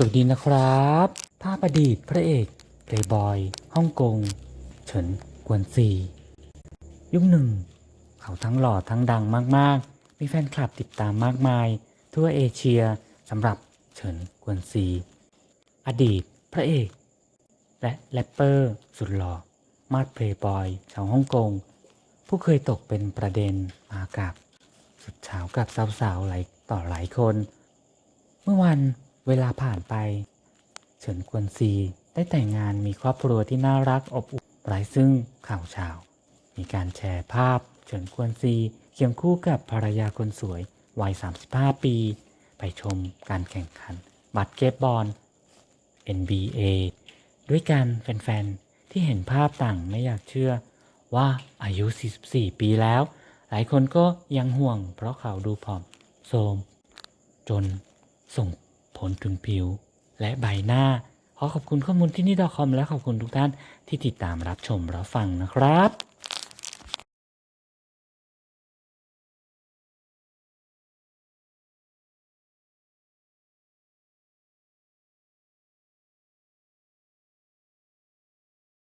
สวัสดีนะครับ ภาพอดีตพระเอกเพลย์บอยฮ่องกง เฉินกวนซียุคหนึ่ง เขาทั้งหล่อทั้งดังมาก ๆ มีแฟนคลับติดตามมากมาย ทั่วเอเชียสำหรับเฉินกวนซี อดีตพระเอก และแรปเปอร์สุดหล่อ มาดเพลย์บอยชาวฮ่องกง ผู้เคยตกเป็นประเด็นมากับ สุดเฉากับสาวๆหลายต่อหลายคน เมื่อวัน เวลาผ่านไป เฉินกวนซีได้แต่งงานมีครอบครัวที่น่ารักอบอุ่นไร้ซึ่งข่าวเช้ามีการแชร์ภาพ เฉินกวนซีเคียงคู่กับภรรยาคนสวยวัย 35 ปี ไปชมการแข่งขันบาสเกตบอล NBA ด้วยกันแฟนๆ ที่เห็นภาพต่างไม่อยากเชื่อว่าอายุ 44 ปีแล้ว หลายคนก็ยังห่วงเพราะเขาดูผอมโทรมจนส่ง ผลถึงผิว และใบหน้า ขอขอบคุณข้อมูลที่นี่ดอคอมและขอบคุณทุกท่านที่ติดตามรับชมรับฟังนะครับ